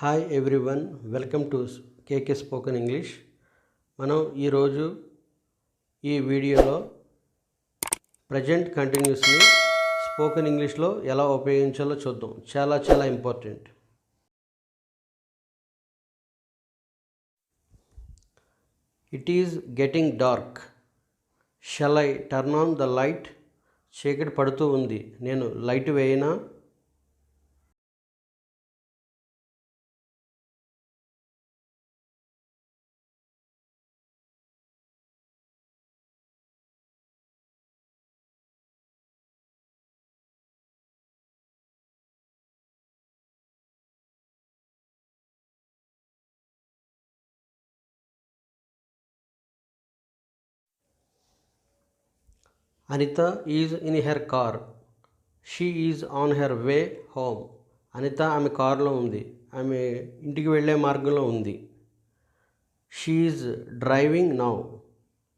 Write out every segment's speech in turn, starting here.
Hi everyone welcome to KK spoken English మనం ఈరోజు ఈ వీడియోలో ప్రజెంట్ కంటిన్యూస్ని స్పోకెన్ ఇంగ్లీష్లో ఎలా ఉపయోగించాలో చూద్దాం. చాలా చాలా important it is getting dark shall I turn on the light చీకటి పడుతూ ఉంది. నేను light వేయనా? Anita is in her car. She is on her way home. Anita ఆమె కారులో ఉంది. ఆమె ఇంటికి వెళ్ళే మార్గంలో ఉంది. She is driving now.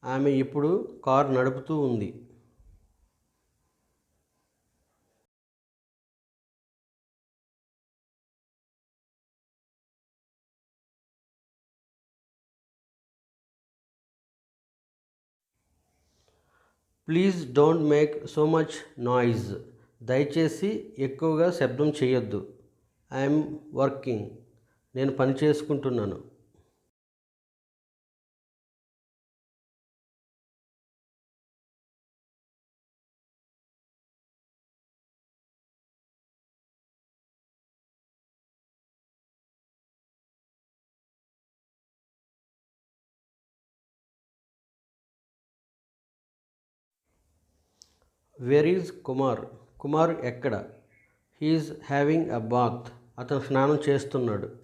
ఆమె ఇప్పుడు కారు నడుపుతూ ఉంది. Please don't make so much noise దయచేసి ఎక్కువగా శబ్దం చేయొద్దు. I'm working. నేను పని చేసుకుంటున్నాను. వేర్ ఈజ్ కుమార్ కుమార్ ఎక్కడ? హీఈస్ హ్యావింగ్ అ బాత్ అతను స్నానం చేస్తున్నాడు.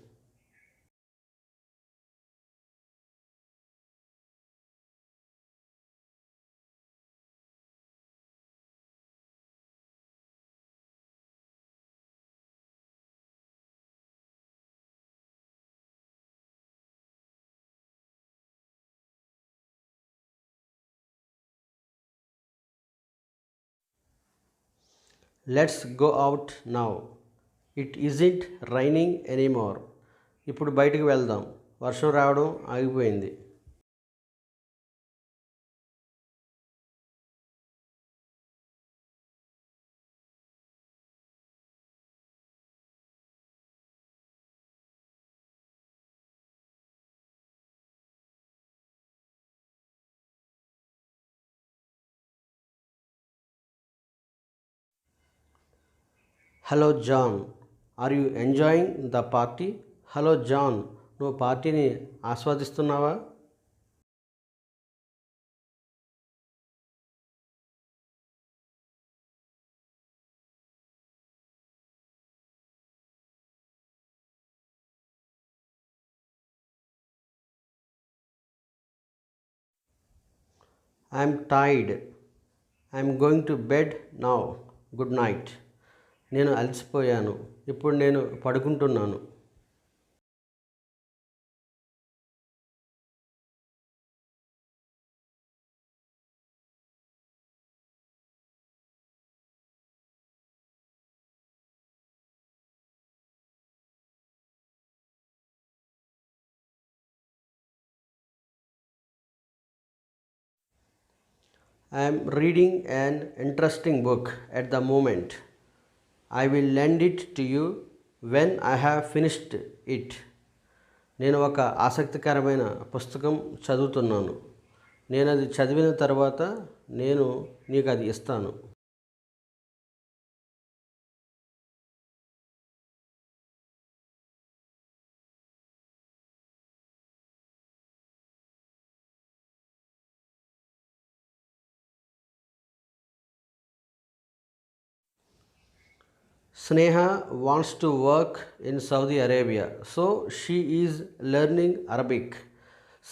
Let's go out now it isn't raining anymore ఇప్పుడు బయటకు వెళ్దాం. వర్షం రావడం ఆగిపోయింది. Hello John are you enjoying the party? Hello John నువ్వు పార్టీని ఆస్వాదిస్తున్నావా? I'm Tide. I'm going to bed now. Good night. నేను అలసిపోయాను. ఇప్పుడు నేను పడుకుంటున్నాను. I'm reading an interesting book at the moment I will lend it to you when I have finished it నేను ఒక ఆసక్తికరమైన పుస్తకం చదువుతున్నాను. నేను అది చదివిన తర్వాత నేను నీకు అది ఇస్తాను. Sneha wants to work in Saudi Arabia so she is learning Arabic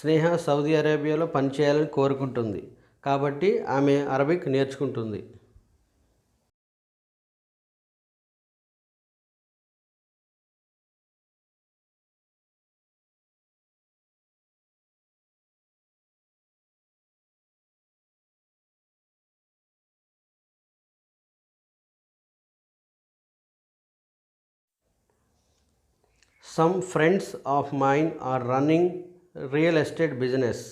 Sneha Saudi అరేబియాలో పనిచేయాలని కోరుకుంటుంది. కాబట్టి ఆమె అరబిక్ నేర్చుకుంటుంది. Some friends of mine are running real estate business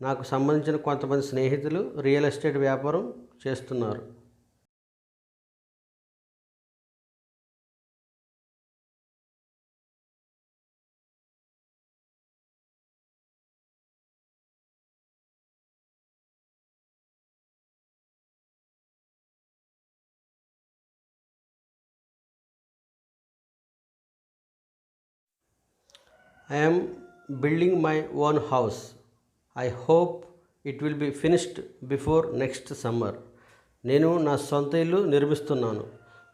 నాకు సంబంధించిన కొంతమంది స్నేహితులు రియల్ ఎస్టేట్ వ్యాపారం చేస్తున్నారు. I am building my own house. I hope it will be finished before next summer నేను నా సొంత ఇల్లు నిర్మిస్తున్నాను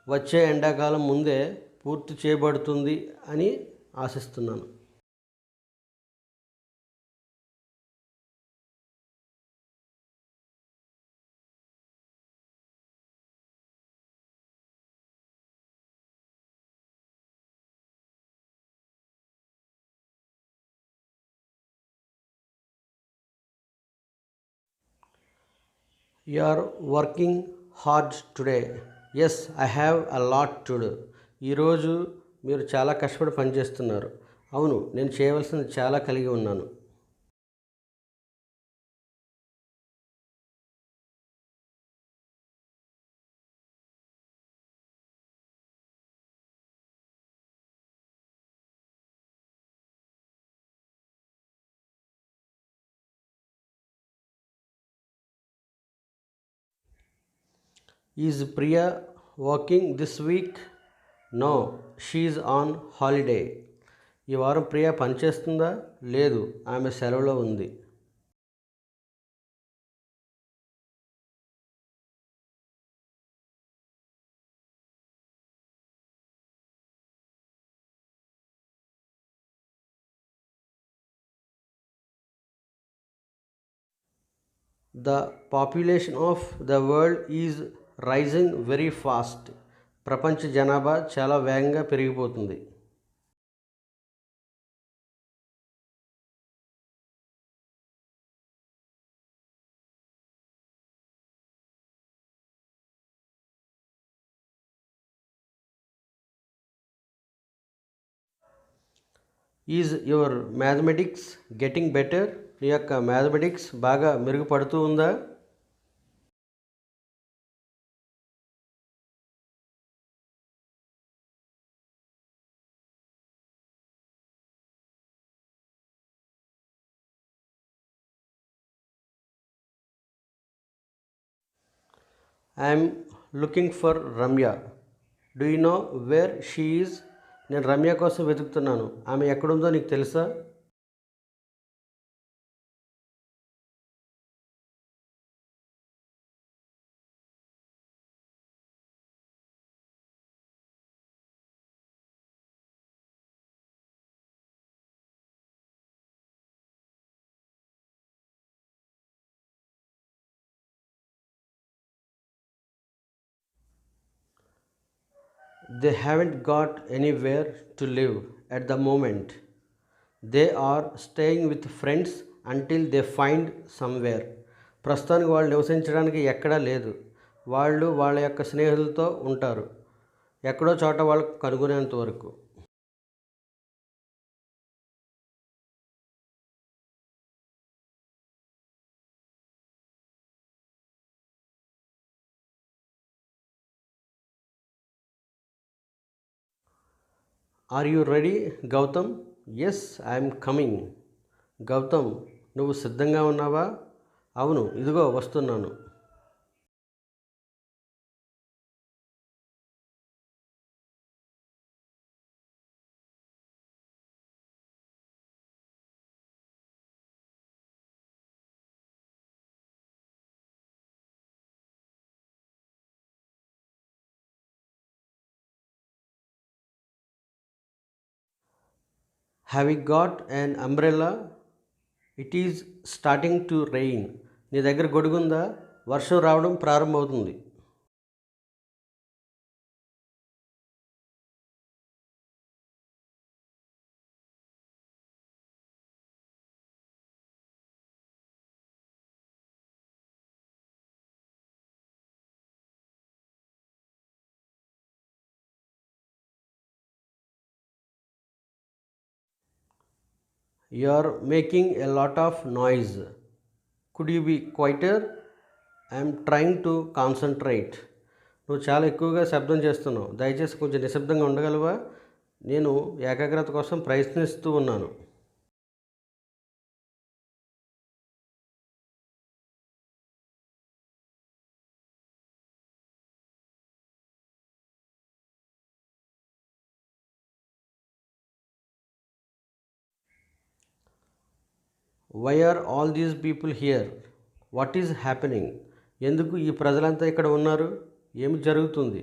వచ్చే ఎండాకాలం ముందే పూర్తి చేయబడుతుంది అని ఆశిస్తున్నాను you are working hard today yes I have a lot to do ఈరోజు మీరు చాలా కష్టపడి పనిచేస్తున్నారు. అవును నేను చేయవలసింది చాలా కలిగి ఉన్నాను. Is Priya working this week no she's on holiday ఈ వారం ప్రియా పనిచేస్తుందా? లేదు ఆమె సెలవులో ఉంది. The population of the world is rising very fast. ప్రపంచ జనాభా చాలా వేగంగా పెరిగిపోతుంది. Is your mathematics getting better? నీ యొక్క మ్యాథమెటిక్స్ బాగా మెరుగుపడుతూ ఉందా? I'm looking for Ramya do you know where she is నేను రమ్య కోసం వెతుకుతున్నాను. ఆమె ఎక్కడుందో నీకు తెలుసా? They haven't got anywhere to live at the moment they are staying with friends until they find somewhere ప్రస్తుతానికి వాళ్ళు నివసించడానికి ఎక్కడా లేదు. వాళ్ళు వాళ్ళ యొక్క స్నేహితులతో ఉంటారు. ఎక్కడో చోట వాళ్ళు కనుగొనేంత వరకు. Are you ready? Gautam? Yes I'm coming. Gautam నువ్వు సిద్ధంగా ఉన్నావా? అవును ఇదిగో వస్తున్నాను. Have you got an umbrella it is starting to rain నీ దగ్గర గొడుగుందా? వర్షం రావడం ప్రారంభమవుతుంది. You are making a lot of noise could you be quieter I'm trying to concentrate నువ్వు చాలా ఎక్కువగా శబ్దం చేస్తున్నావు. దయచేసి కొంచెం నిశ్శబ్దంగా ఉండగలవా? నేను ఏకాగ్రత కోసం ప్రయత్నిస్తూ ఉన్నాను. Why are all these people here what is happening ఎందుకు ఈ ప్రజలంతా ఇక్కడ ఉన్నారు? ఏమి జరుగుతుంది?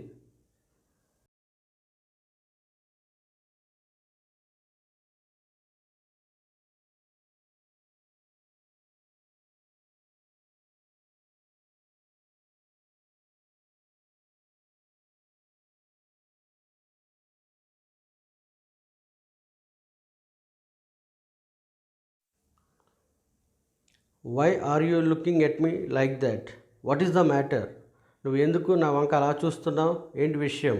Why are you looking at me like that what is the matter నువ్వు ఎందుకు నా వంక అలా చూస్తున్నావు? ఏంటి విషయం?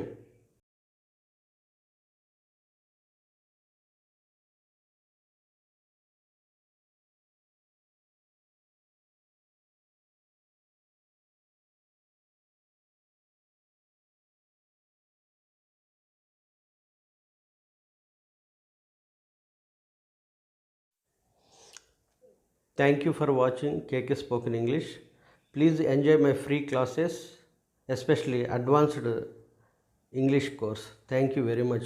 Thank you for watching KK Spoken English. Please enjoy my free classes, especially advanced English course. Thank you very much.